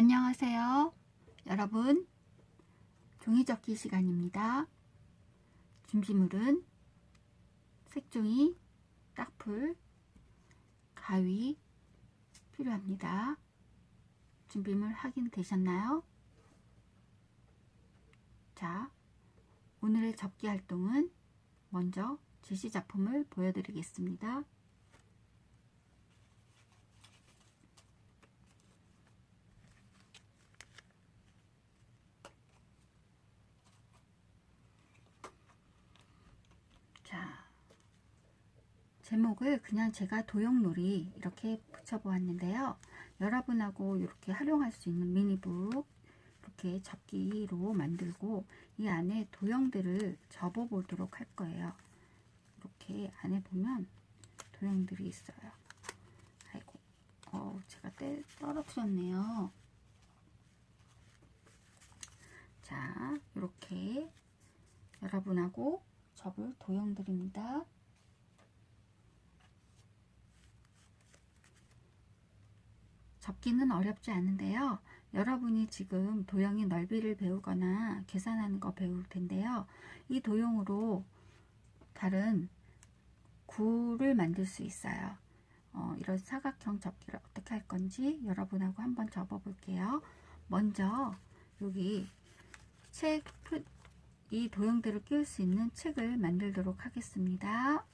안녕하세요. 여러분, 종이접기 시간입니다. 준비물은 색종이, 딱풀, 가위 필요합니다. 준비물 확인되셨나요? 자, 오늘의 접기 활동은 먼저 제시 작품을 보여드리겠습니다. 자, 제목을 그냥 제가 도형놀이 이렇게 붙여보았는데요. 여러분하고 이렇게 활용할 수 있는 미니북 이렇게 접기로 만들고 이 안에 도형들을 접어보도록 할 거예요. 이렇게 안에 보면 도형들이 있어요. 아이고, 어, 제가 떼, 떨어뜨렸네요. 자, 이렇게 여러분하고 접을 도형들입니다. 접기는 어렵지 않은데요. 여러분이 지금 도형의 넓이를 배우거나 계산하는 거 배울 텐데요. 이 도형으로 다른 구를 만들 수 있어요. 어, 이런 사각형 접기를 어떻게 할 건지 여러분하고 한번 접어 볼게요. 먼저 여기 책, 이 도형들을 끼울 수 있는 책을 만들도록 하겠습니다.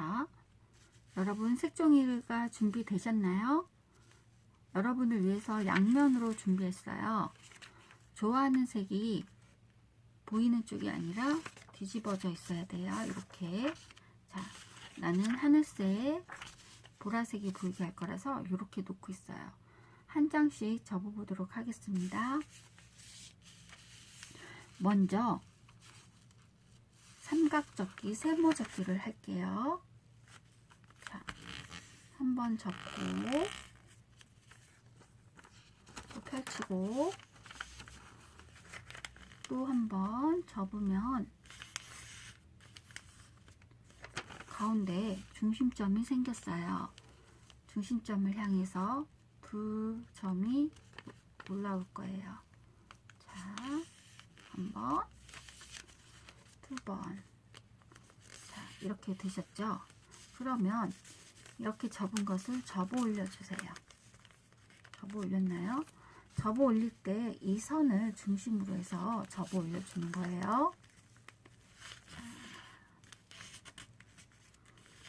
자, 여러분 색종이가 준비되셨나요? 여러분을 위해서 양면으로 준비했어요. 좋아하는 색이 보이는 쪽이 아니라 뒤집어져 있어야 돼요. 이렇게. 자, 나는 하늘색, 보라색이 보이게 할 거라서 이렇게 놓고 있어요. 한 장씩 접어보도록 하겠습니다. 먼저 삼각접기, 세모접기를 할게요. 자, 한번 접고 또 펼치고 또 한 번 접으면 가운데 중심점이 생겼어요. 중심점을 향해서 두 점이 올라올 거예요. 자, 한 번, 두 번. 자, 이렇게 되셨죠? 그러면 이렇게 접은 것을 접어 올려주세요. 접어 올렸나요? 접어 올릴 때 이 선을 중심으로 해서 접어 올려주는 거예요. 자,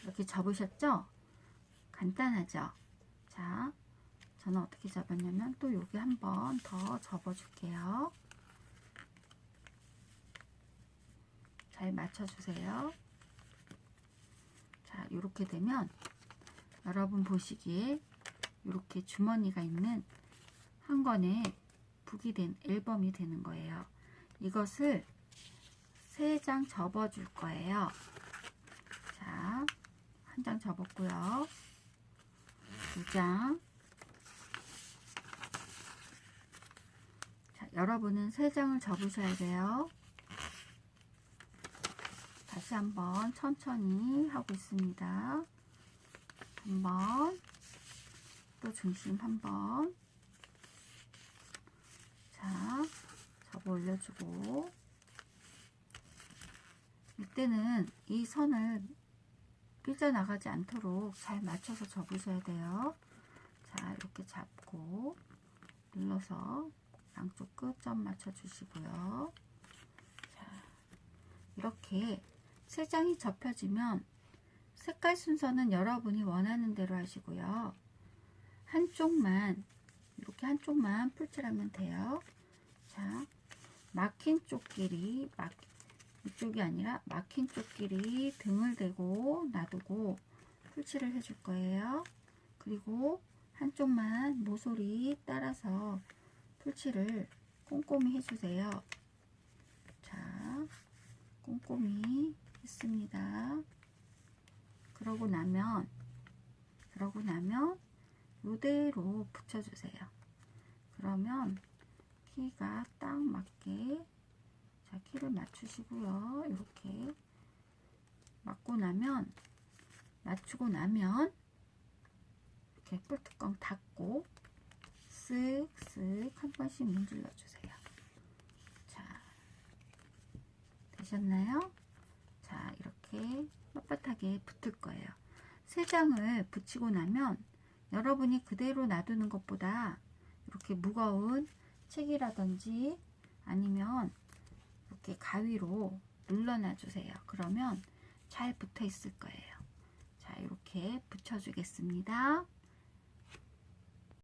이렇게 접으셨죠? 간단하죠? 자, 저는 어떻게 잡았냐면 또 여기 한 번 더 접어줄게요. 잘 맞춰주세요. 자, 이렇게 되면 여러분 보시기에 이렇게 주머니가 있는 한 권의 북이 된 앨범이 되는 거예요. 이것을 세 장 접어줄 거예요. 자, 한 장 접었고요. 두 장, 여러분은 세 장을 접으셔야 돼요. 다시 한번 천천히 하고 있습니다. 한번 또 중심 한번 자 접어 올려주고 이때는 이 선을 삐져나가지 않도록 잘 맞춰서 접으셔야 돼요. 자 이렇게 잡고 눌러서 양쪽 끝점 맞춰 주시고요. 자, 이렇게 세 장이 접혀지면 색깔 순서는 여러분이 원하는 대로 하시고요. 한쪽만 이렇게 한쪽만 풀칠하면 돼요. 자, 막힌 쪽끼리 막 이쪽이 아니라 막힌 쪽끼리 등을 대고 놔두고 풀칠을 해줄 거예요. 그리고 한쪽만 모서리 따라서 풀칠을 꼼꼼히 해주세요. 자, 꼼꼼히 했습니다. 그러고 나면, 그러고 나면, 이대로 붙여주세요. 그러면 키가 딱 맞게, 자, 키를 맞추시고요. 이렇게 맞고 나면, 맞추고 나면, 이렇게 뿔뚜껑 닫고 쓱쓱 한 번씩 문질러 주세요. 자, 되셨나요? 자, 이렇게 빳빳하게 붙을 거예요. 세 장을 붙이고 나면 여러분이 그대로 놔두는 것보다 이렇게 무거운 책이라든지 아니면 이렇게 가위로 눌러놔 주세요. 그러면 잘 붙어 있을 거예요. 자, 이렇게 붙여주겠습니다.